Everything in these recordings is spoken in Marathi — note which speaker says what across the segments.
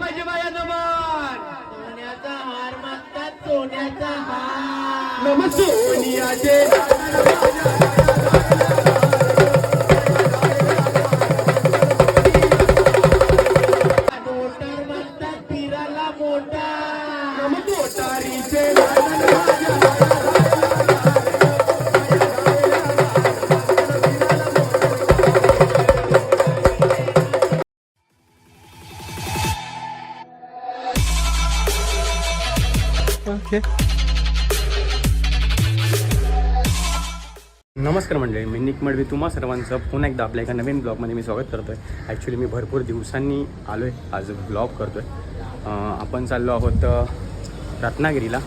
Speaker 1: पाहिजे बाया नमन
Speaker 2: सोन्याचा हार. मागतात सोन्याचा हार.
Speaker 1: नम सोनियाचे नमस्कार मंडळी मी निक मडवी. तुम्हा सर्वांचं पुन्हा एकदा आपल्या एका नवीन ब्लॉगमध्ये मी स्वागत करतो आहे ॲक्च्युली मी भरपूर दिवसांनी आलो आहे आज ब्लॉग करतो आहे आपण चाललो आहोत रत्नागिरीला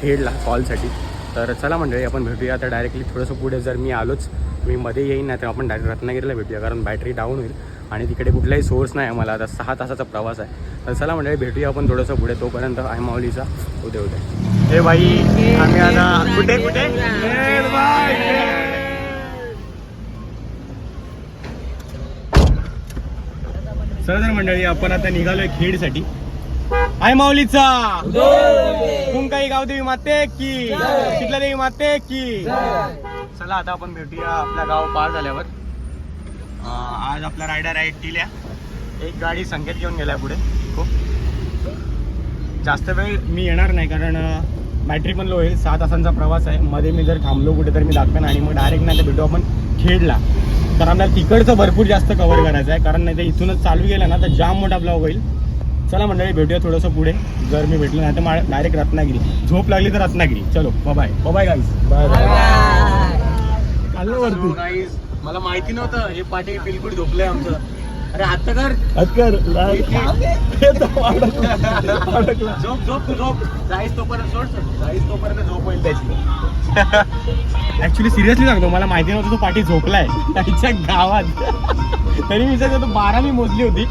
Speaker 1: खेडला कॉलसाठी तर चला मंडळी आपण भेटूया. आता डायरेक्टली थोडंसं पुढे जर मी आलोच मी मध्ये येईन नाही तर आपण डायरेक्ट रत्नागिरीला भेटूया कारण बॅटरी डाऊन होईल. आणि तिकडे कुठलाही सोर्स नाही आम्हाला. आता सहा तासाचा प्रवास आहे. तर चला मंडळी भेटूया आपण थोडंसं पुढे. तोपर्यंत आय माऊलीचा. उद्या उद्या. हे बाई आम्ही आता कुठे कुठे? तर मंडळी आपण आता निघालोय खेडसाठी. आय माऊलीचा. कुंकाई गावदेवी माते की शिकला देवी माते की. चला आता आपण भेटूया आपल्या गाव पार झाल्यावर. आज आपला रायडर आहे टिल्या. एक गाडी संकेत घेऊन गेलाय पुढे. खूप. जास्त वेळ मी येणार नाही कारण बॅटरी पण लो होईल. सहा तासांचा प्रवास आहे. मध्ये मी जर थांबलो कुठे तर मी दाखवेन आणि मग डायरेक्ट नाही तर भेटू आपण खेडला. तर आपल्याला तिकडचं भरपूर जास्त कव्हर करायचं आहे. कारण नाही तर इथूनच चालू गेलं ना तर जाम मोठा ब्लॉग होईल. चला मंडळी भेटूया थोडंसं पुढे. जर मी भेटलो नाही तर डायरेक्ट रत्नागिरी. झोप लागली तर रत्नागिरी. चलो बाय बाय गाईस बाय आलो वरती
Speaker 2: मला माहिती नव्हतं हे पाठी बिलकुल झोपलंय आमचं. अरे आता कर.
Speaker 1: अक्कर
Speaker 2: झोप झोप तू झोप जाईस तोपर्यंत सोड जाईस तोपर्यंत झोप होईल त्याची.
Speaker 1: ऍक्च्युली सिरियसली सांगतो मला माहिती नव्हतं तो पाठी झोपलाय. त्याच्या गावात. तरी मी सांगतो बारा मी मोजली होती.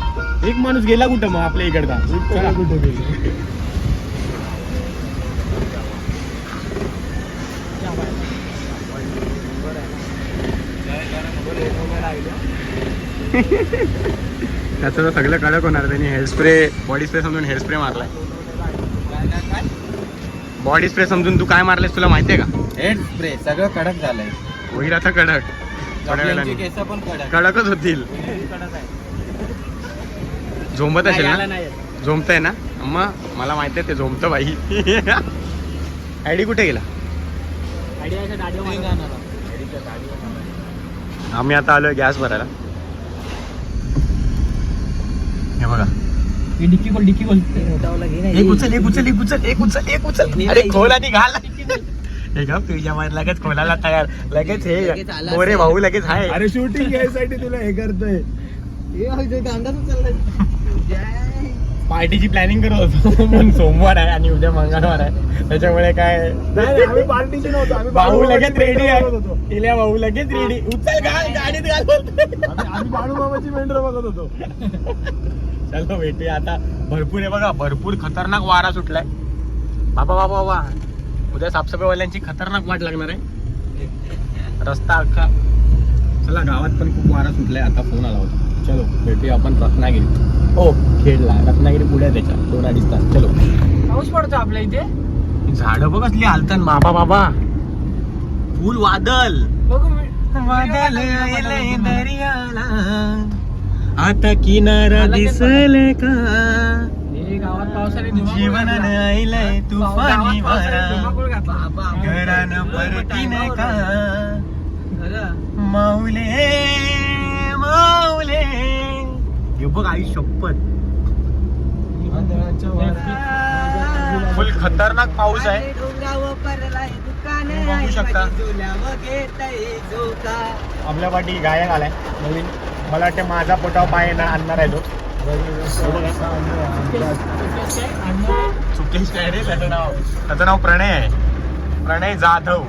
Speaker 1: एक माणूस गेला कुठं मग आपल्या इकडचा? चला. त्याचं तर सगळं कडक होणार त्यांनी हेअर स्प्रे बॉडी स्प्रे समजून हेअर स्प्रे मारलाय. बॉडी स्प्रे समजून तू काय मारलेस तुला माहितीये का?
Speaker 2: हेड स्प्रे सगळं कडक झालंय.
Speaker 1: होईल आता कडक. थोड्या वेळाने.
Speaker 2: केस पण कडक.
Speaker 1: कडकच होतील.
Speaker 2: कडक आहे
Speaker 1: झोंबत असेल ना? झोंबतंय ना? मग मला माहिती आहे ते झोंबतं बाई. आयडी कुठे गेला? आम्ही आता आलोय गॅस भरायला. हे बघा.
Speaker 2: डिक्की खोल डिक्की खोल.
Speaker 1: एक उचल एक उचल एक उचल एक उचल एक उचल. अरे खोल आणि घाल. हे का तुझ्या मध्ये लगेच खोलायला तयार. लगेच हे मोरे. भाऊ लगेच आहे
Speaker 3: अरे शूटिंग घ्यायसाठी तुला हे करतोय.
Speaker 2: अंदाज चाललाय.
Speaker 1: पार्टीची प्लॅनिंग करत होतो. पण सोमवार आहे आणि उद्या मंगळवार आहे. त्याच्यामुळे काय?
Speaker 3: आम्ही पार्टीची नव्हतो. आम्ही
Speaker 1: भाऊ लगेच रेडी आहे. इल्या भाऊ लगेच रेडी उचल घाल गाडीत घाल बोलतोय.
Speaker 3: आम्ही आम्ही बाळू मामाची मेंढर बघत होतो.
Speaker 1: चलो भेटूया आता. भरपूर आहे बघा भरपूर खतरनाक वारा सुटलाय. बाबा बाबा बाबा. उद्या साफसफाईवाल्यांची खतरनाक वाट लागणार आहे. रस्ता अख्खा. चला गावात पण खूप वारा सुटलाय. आता फोन आला होता. चलो भेटूया. आपण रत्नागिरी हो खेडला रत्नागिरी पुढे त्याच्या दोन अडीच तास. चलो.
Speaker 2: पाऊस पडतो आपल्या इथे.
Speaker 1: झाडं बघ असली हालतात बाबा बाबा फुल वादल.
Speaker 2: बघू
Speaker 1: वादळ येलंय दर्याला. आता किनारा दिसल का?
Speaker 2: हे गावात पावसाने
Speaker 1: जीवन आईलय तुफानी वारा. घरान परतीन का? माऊले माऊले. हे बघ आई शपथ. फुल खतरनाक पाऊस आहे. तुम्ही बघू शकता. आपल्या पाठी गायक आलाय. नवीन मला वाटतं माझा पोटाव पाय येणार आणणार आहे तो. चुकेश काय रे? त्याचं नाव. त्याचं नाव प्रणय आहे. प्रणय जाधव.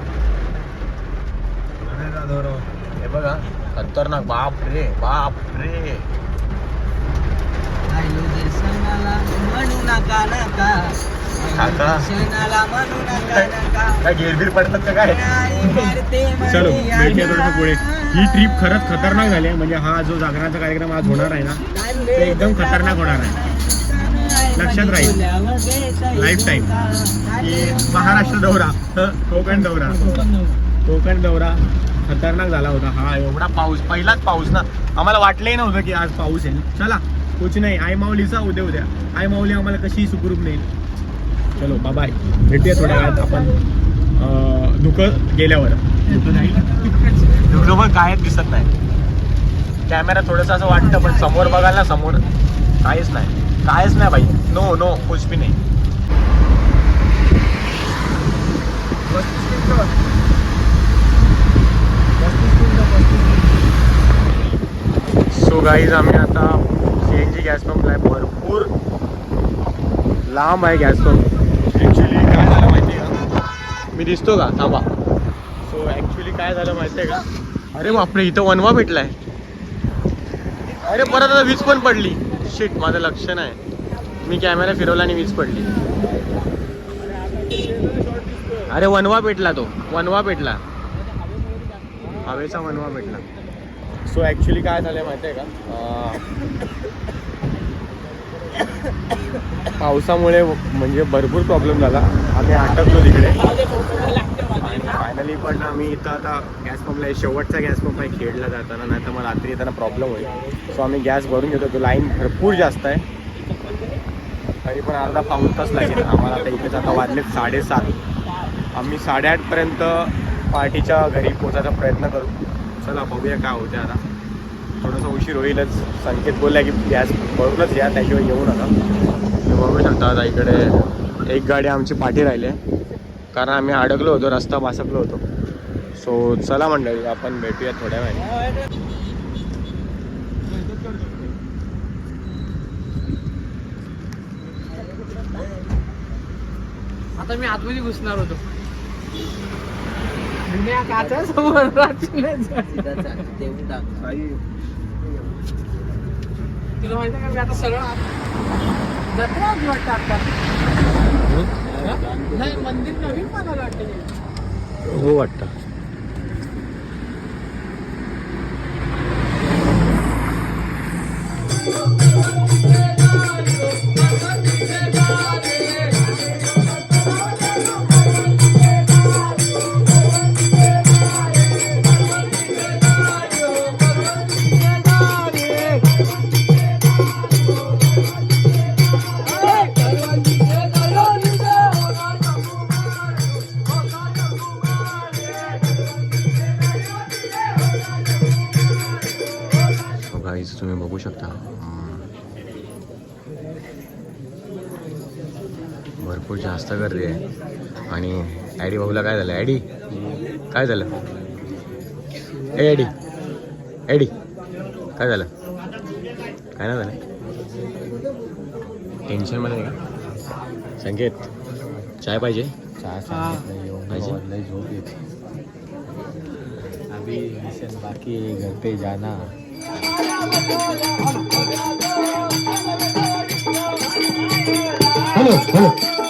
Speaker 1: हे बघा खतरनाक. बाप रे बाप रे.
Speaker 2: म्हणू नका नका.
Speaker 1: काका.
Speaker 2: क्षणाला म्हणू नका नका.
Speaker 1: काय गिरबीर पडतात का काय? चलो भेटूया थोडंसं पुढे. ही ट्रिप खरंच खतरनाक झाली आहे. म्हणजे हा जो जागरणाचा कार्यक्रम आज होणार आहे ना ते एकदम खतरनाक होणार आहे. लक्षात राहील. लाईफ टाईम की महाराष्ट्र दौरा हं, कोकण दौरा. कोकण दौरा खतरनाक झाला होता. हा एवढा पाऊस पहिलाच पाऊस ना. आम्हाला वाटलंही नव्हतं की आज पाऊस येईल. चला कुछ नाही आई माऊलीचा उद्या उद्या. आई माऊली आम्हाला कशी सुखरूप नेईल. चलो बाय भेटूया थोड्या वेळात आपण. दुखं गेल्यावर. धुकं पण कायच दिसत नाही. कॅमेरा थोडंसं असं वाटतं पण समोर बघाल ना समोर काहीच नाही. काहीच नाही बाई. नो नो कुछ भी नाही. सो गाईज आम्ही आता एन जी गॅस पंपला आहे भरपूर लांब आहे गॅस पंप ॲक्च्युली काय झालं माहिती आहे का? मी दिसतो का? थांबा. सो ॲक्च्युली काय झालं माहिती आहे का? अरे बापरे इथं वनवा भेटलाय. अरे परत आता वीज पण पडली. शिट माझं लक्ष नाही. मी कॅमेरा फिरवला आणि वीज पडली. अरे वनवा पेटला तो. वनवा पेटला हवेचा वनवा भेटला. सो ॲक्च्युली काय झालं माहिती आहे का? अं, पावसामुळे म्हणजे भरपूर प्रॉब्लेम झाला. आम्ही अटकलो तिकडे. आणि फायनली पण आम्ही इथं आता गॅस पंपला आहे शेवटचा गॅस पंप आहे खेडला जाताना नाही तर मग रात्री येताना प्रॉब्लेम होईल. सो आम्ही गॅस भरून घेतो. तो लाईन भरपूर जास्त आहे. तरी पण अर्धा पाऊन तास लागेल. आम्हाला आता इथे आता वाजले साडेसात. आम्ही साडेआठपर्यंत पार्टीच्या घरी पोचायचा प्रयत्न करू. चला बघूया काय होते आता. थोडंसं उशीर होईलच. संकेत बोलला की गॅस भरूनच या त्याशिवाय येऊ नका. तुम्ही बघू शकता आता इकडे एक गाडी आमची पाठी राहिली आहे. कारण आम्ही अडकलो होतो रस्ता बासकलो होतो. सो चला मंडळी आपण भेटूया थोड्या वेळाने.
Speaker 4: आता मी आतमध्ये घुसणार होतो. काचा समोर. तुला माहिती का मी आता जत्रा वाटतं आता नाही मंदिर नवीन वाटतं.
Speaker 1: हो वाटतं. गाईज भरपूर जास्त गर्दी आहे. आणि ॲडी भाऊला काय झालं? ॲडी काय झालं? ए ॲडी ॲडी काय झालं? काय नाही झालं. टेन्शनमध्ये आहे का? संकेत चाय पाहिजे? पाहिजे?
Speaker 2: झोप येते. अभी मिशन बाकी है, घर पे जाना.
Speaker 1: Hello hello.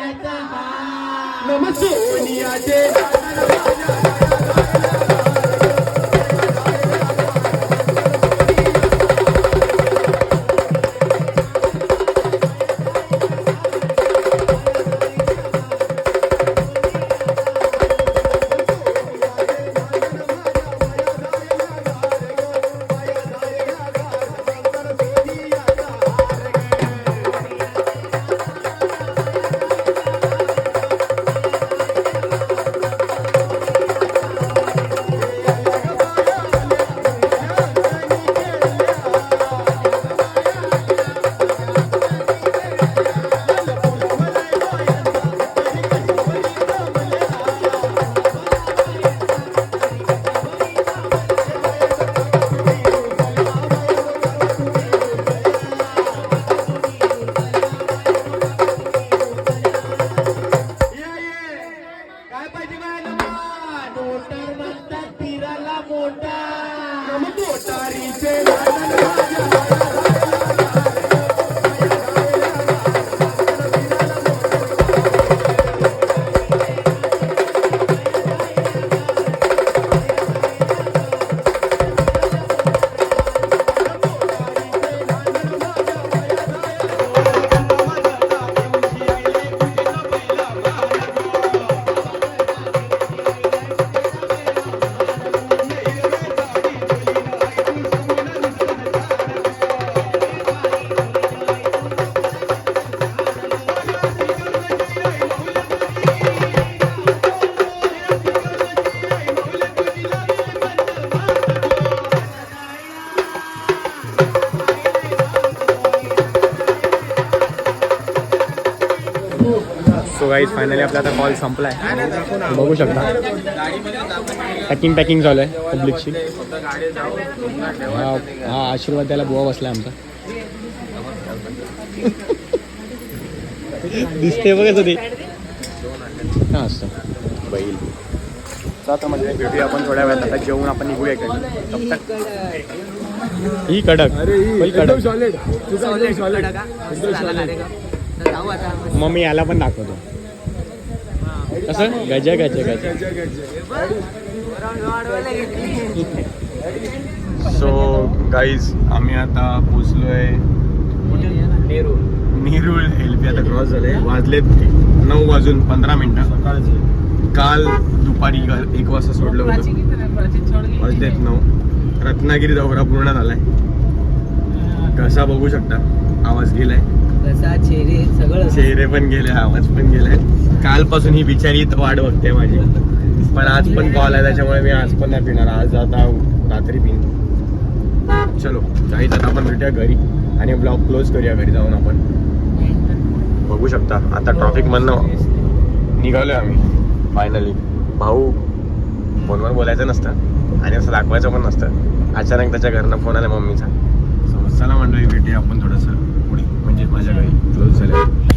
Speaker 1: No matter when you are. पाहिजे मोटार म्हणतात फिराला मोटार. मोटारीचे फायनली आपला आता कॉल संपलाय. बघू शकता. पॅकिंग पॅकिंग चालू आहे पब्लिकची हा हा आशीर्वाद द्यायला बुवा बसलाय आमचा. दिसते बघा ते हा असतं. बैल. आता म्हणजे भेटूया आपण थोड्या वेळात. आता जेवून आपण निघूया ही कडक.
Speaker 3: अरे ही
Speaker 1: कडक.
Speaker 3: सॉलिड
Speaker 1: मग मी याला पण दाखवतो. कसं गजा गजा गजा. सो गाईज आम्ही आता पोचलोय नेरूळ. एल पी आता क्रॉस झाले वाजलेत नऊ वाजून पंधरा मिनिटं. काल दुपारी एक वाजता सोडलं होतं. वाजलेत नऊ. रत्नागिरी दौरा पूर्ण झालाय. कसा बघू शकता. आवाज गेलाय.
Speaker 4: कसा चेहरे सगळं.
Speaker 1: चेहरे पण गेले आवाज पण गेलाय कालपासून ही बिचारी इथं वाट बघते माझी. पण आज पण कॉल आहे त्याच्यामुळे मी आज पण नाही पिणार. आज आता रात्री पिन. चलो जायचं आता आपण भेटूया घरी आणि ब्लॉग क्लोज करूया घरी जाऊन आपण. बघू शकता आता ट्रॉफिक मधनं निघालोय आम्ही फायनली भाऊ फोनवर बोलायचं नसतं आणि असं दाखवायचं पण नसतं. अचानक त्याच्या घरनं फोन आला मम्मीचा. चला मंडळी भेटूया आपण थोडंसं. म्हणजे माझ्या घरी क्लोज झालं